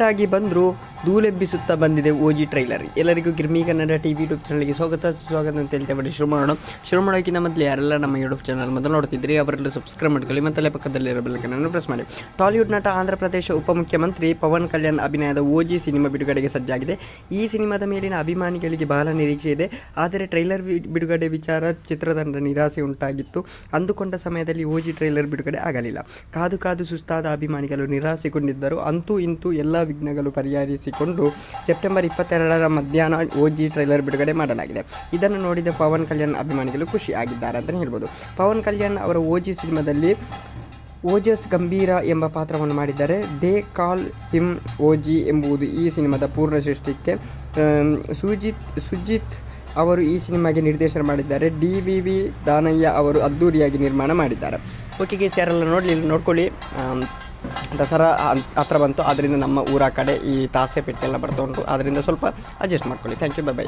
ಲೇಟಾಗಿ ಬಂದರೂ. ಧೂಳೆಬ್ಬಿಸುತ್ತಾ ಬಂದಿದೆ ಓ ಜಿ ಟ್ರೈಲರ್. ಎಲ್ಲರಿಗೂ Girmi Kannada T V YouTube ಚಾನಲ್ಗೆ ಸ್ವಾಗತ. ಸ್ವಾಗತ ಅಂತ ಹೇಳ್ತಾ ಬನ್ನಿ ಶುರು ಮಾಡೋಣ ಶುರು ಮಾಡೋಕ್ಕಿಂತ ಮೊದಲು ಯಾರೆಲ್ಲ ನಮ್ಮ ಯೂಟ್ಯೂಬ್ ಚಾನಲ್ ಮೊದಲು ನೋಡ್ತಿದ್ರಿ, ಅವರೆಲ್ಲ ಸಬ್ಸ್ಕ್ರೈಬ್ ಮಾಡ್ಕೊಳ್ಳಿ. ಮತ್ತೆ ಅಲ್ಲೇ ಪಕ್ಕದಲ್ಲಿರೋ ಬೆಲ್ಲಕನನ್ನು ಪ್ರೆಸ್ ಮಾಡಿ. ಟಾಲಿವುಡ್ ನಟ ಆಂಧ್ರ ಪ್ರದೇಶ ಉಪಮುಖ್ಯಮಂತ್ರಿ ಪವನ್ ಕಲ್ಯಾಣ್ ಅಭಿನಯದ ಓ ಜಿ ಸಿನಿಮಾ ಬಿಡುಗಡೆಗೆ ಸಜ್ಜಾಗಿದೆ. ಈ ಸಿನಿಮಾದ ಮೇಲಿನ ಅಭಿಮಾನಿಗಳಿಗೆ ಬಹಳ ನಿರೀಕ್ಷೆ ಇದೆ. ಆದರೆ ಟ್ರೈಲರ್ ಬಿಡುಗಡೆ ವಿಚಾರ ಚಿತ್ರತಂಡ ನಿರಾಸೆ ಉಂಟಾಗಿತ್ತು. ಅಂದುಕೊಂಡ ಸಮಯದಲ್ಲಿ ಓ ಜಿ ಟ್ರೈಲರ್ ಬಿಡುಗಡೆ ಆಗಲಿಲ್ಲ. ಕಾದು ಕಾದು ಸುಸ್ತಾದ ಅಭಿಮಾನಿಗಳು ನಿರಾಸೆಗೊಂಡಿದ್ದರು. ಅಂತೂ ಇಂತೂ ಎಲ್ಲ ವಿಘ್ನಗಳು ಪರಿಹರಿಸಿಕೊಂಡು ಸೆಪ್ಟೆಂಬರ್ ಇಪ್ಪತ್ತೆರಡರ ಮಧ್ಯಾಹ್ನ ಓ ಜಿ ಟ್ರೈಲರ್ ಬಿಡುಗಡೆ ಮಾಡಲಾಗಿದೆ. ಇದನ್ನು ನೋಡಿದ ಪವನ್ ಕಲ್ಯಾಣ್ ಅಭಿಮಾನಿಗಳು ಖುಷಿಯಾಗಿದ್ದಾರೆ ಅಂತಲೇ ಹೇಳ್ಬೋದು. ಪವನ್ ಕಲ್ಯಾಣ್ ಅವರ ಓ ಜಿ ಸಿನಿಮಾದಲ್ಲಿ ಓಜಸ್ ಗಂಭೀರ ಎಂಬ ಪಾತ್ರವನ್ನು ಮಾಡಿದ್ದಾರೆ. ದೇ ಕಾಲ್ ಹಿಮ್ ಓಜಿ ಎಂಬುದು ಈ ಸಿನಿಮಾದ ಪೂರ್ಣ ಸೃಷ್ಟಿಕ್ಕೆ ಸುಜಿತ್ ಸುಜಿತ್ ಅವರು ಈ ಸಿನಿಮಾಗೆ ನಿರ್ದೇಶನ ಮಾಡಿದ್ದಾರೆ. ಡಿ ವಿ ವಿ ದಾನಯ್ಯ ಅವರು ಅದ್ಧೂರಿಯಾಗಿ ನಿರ್ಮಾಣ ಮಾಡಿದ್ದಾರೆ. ಓಕೆ ಗೇಸ್ ಯಾರೆಲ್ಲ ನೋಡಲಿ, ನೋಡ್ಕೊಳ್ಳಿ. ದಸರಾ ಹತ್ರ ಬಂತು ಅದರಿಂದ ನಮ್ಮ ಊರ ಕಡೆ ಈ ತಾಸೆ ಪೆಟ್ಟೆಲ್ಲ ಬರ್ತಾ ಉಂಟು. ಅದರಿಂದ ಸ್ವಲ್ಪ ಅಡ್ಜಸ್ಟ್ ಮಾಡ್ಕೊಳ್ಳಿ. Thank you bye bye